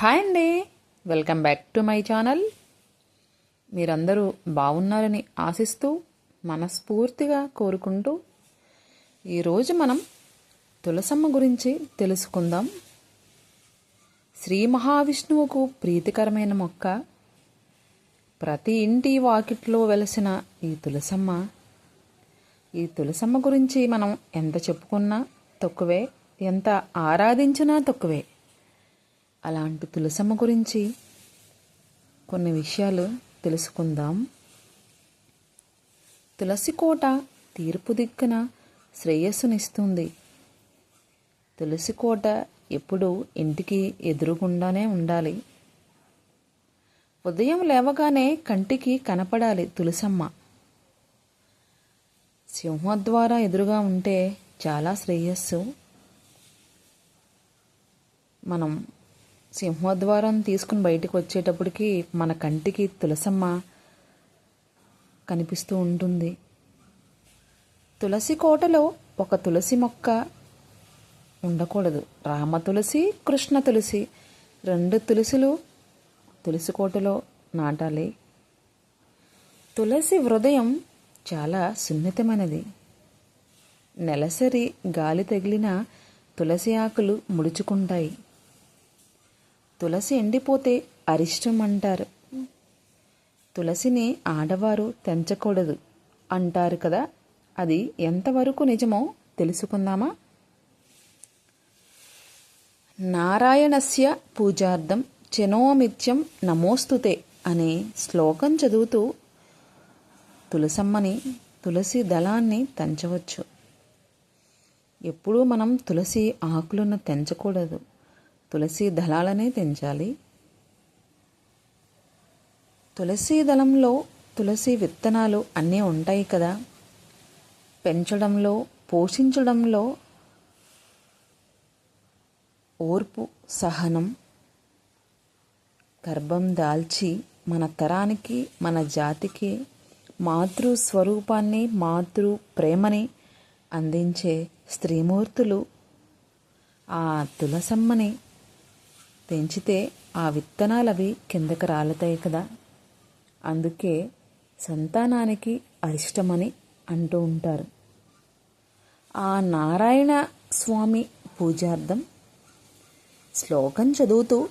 Hi అండి. Welcome back to my channel. మీరందరూ బాగున్నారని ఆశిస్తూ మనస్ఫూర్తిగా కోరుకుంటూ ఈరోజు మనం తులసమ్మ గురించి తెలుసుకుందాం. శ్రీ మహావిష్ణువుకు ప్రీతికరమైన మొక్క ప్రతి ఇంటి వాకిట్లో వెలసిన ఈ తులసమ్మ. ఈ తులసమ్మ గురించి మనం ఎంత చెప్పుకున్నా తక్కువే ఎంత ఆరాధించినా తక్కువే. అలాంటి తులసమ్మ గురించి కొన్ని విషయాలు తెలుసుకుందాం. తులసి కోట తీర్పు దిక్కున శ్రేయస్సునిస్తుంది. తులసి కోట ఎప్పుడూ ఇంటికి ఎదురుగుండానే ఉండాలి. ఉదయం లేవగానే కంటికి కనపడాలి తులసమ్మ. సింహద్వార ఎదురుగా ఉంటే చాలా శ్రేయస్సు. మనం సింహద్వారం తీసుకుని బయటకు వచ్చేటప్పటికి మన కంటికి తులసమ్మ కనిపిస్తూ ఉంటుంది. తులసి కోటలో ఒక తులసి మొక్క ఉండకూడదు. రామ తులసి కృష్ణ తులసి రెండు తులసిలు తులసి కోటలో నాటాలి. తులసి హృదయం చాలా సున్నితమైనది. నెలసరి గాలి తగిలిన తులసి ఆకులు ముడుచుకుంటాయి. తులసి ఎండిపోతే అరిష్టం అంటారు. తులసిని ఆడవారు తెంచకూడదు అంటారు కదా. అది ఎంతవరకు నిజమో తెలుసుకుందామా? నారాయణస్య పూజార్థం చెనోమిత్యం నమోస్తుతే అనే శ్లోకం చదువుతూ తులసమ్మని తులసి దళాన్ని తెంచవచ్చు. ఎప్పుడూ మనం తులసి ఆకులను తెంచకూడదు. తులసి దళాలనే తెంచాలి. తులసి దళంలో తులసి విత్తనాలు అన్నీ ఉంటాయి కదా. పెంచడంలో పోషించడంలో ఓర్పు సహనం గర్భం దాల్చి మన తరానికి మన జాతికి మాతృ స్వరూపాన్ని మాతృ ప్రేమని అందించే స్త్రీమూర్తులు ఆ తులసమ్మని పెంచితే ఆ విత్తనాలు అవి కిందకి రాలుతాయి కదా. అందుకే సంతానానికి అరిష్టమని అంటూ ఉంటారు. ఆ నారాయణ స్వామి పూజార్థం శ్లోకం చదువుతూ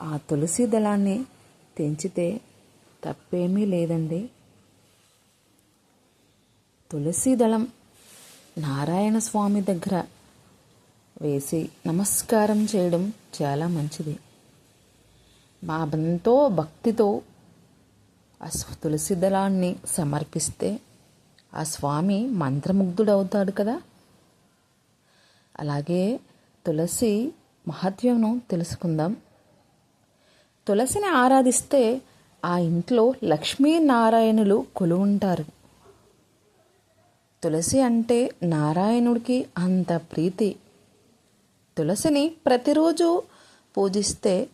ఆ తులసి దళాన్ని తెంచితే తప్పేమీ లేదండి. తులసి దళం నారాయణ స్వామి దగ్గర వేసి నమస్కారం చేయడం చాలా మంచిది. మా ఎంతో భక్తితో ఆ తులసి దళాన్ని సమర్పిస్తే ఆ స్వామి మంత్రముగ్ధుడవుతాడు కదా. అలాగే తులసి మహత్వంను తెలుసుకుందాం. తులసిని ఆరాధిస్తే ఆ ఇంట్లో లక్ష్మీనారాయణులు కొలువుంటారు. తులసి అంటే నారాయణుడికి అంత ప్రీతి. తులసిని ప్రతిరోజు పూజిస్తే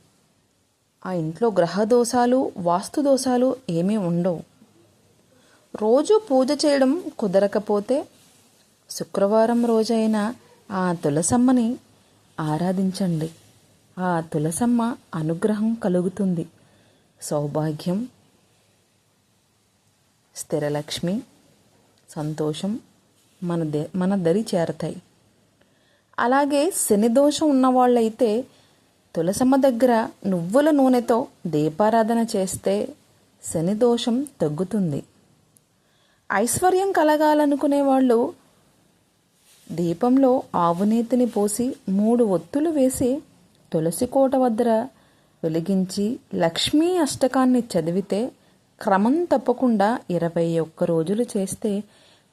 ఆ ఇంట్లో గ్రహ దోషాలు వాస్తు దోషాలు ఏమీ ఉండవు. రోజు పూజ చేయడం కుదరకపోతే శుక్రవారం రోజైన ఆ తులసమ్మని ఆరాధించండి. ఆ తులసమ్మ అనుగ్రహం కలుగుతుంది. సౌభాగ్యం స్థిరలక్ష్మి సంతోషం మన దే మన దరి చేరతాయి. అలాగే శని దోషం ఉన్నవాళ్ళైతే తులసమ్మ దగ్గర నువ్వుల నూనెతో దీపారాధన చేస్తే శని దోషం తగ్గుతుంది. ఐశ్వర్యం కలగాలనుకునే వాళ్ళు దీపంలో ఆవునేతిని పోసి మూడు ఒత్తులు వేసి తులసి కోట వద్ద వెలిగించి లక్ష్మీ అష్టకాన్ని చదివితే క్రమం తప్పకుండా ఇరవై ఒక్క రోజులు చేస్తే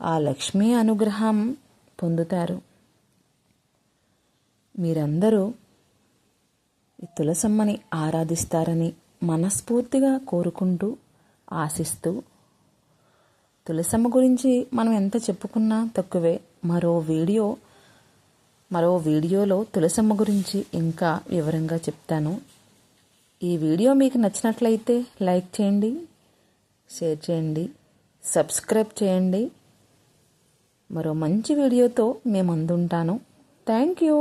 ఆ లక్ష్మీ అనుగ్రహం పొందుతారు. మీరందరూ ఈ తులసమ్మని ఆరాధిస్తారని మనస్ఫూర్తిగా కోరుకుంటూ ఆశిస్తూ తులసమ్మ గురించి మనం ఎంత చెప్పుకున్నా తక్కువే. మరో వీడియో మరో వీడియోలో తులసమ్మ గురించి ఇంకా వివరంగా చెప్తాను. ఈ వీడియో మీకు నచ్చినట్లయితే లైక్ చేయండి షేర్ చేయండి సబ్స్క్రైబ్ చేయండి. మరో మంచి వీడియోతో మేము అందుంటాను థ్యాంక్ యూ.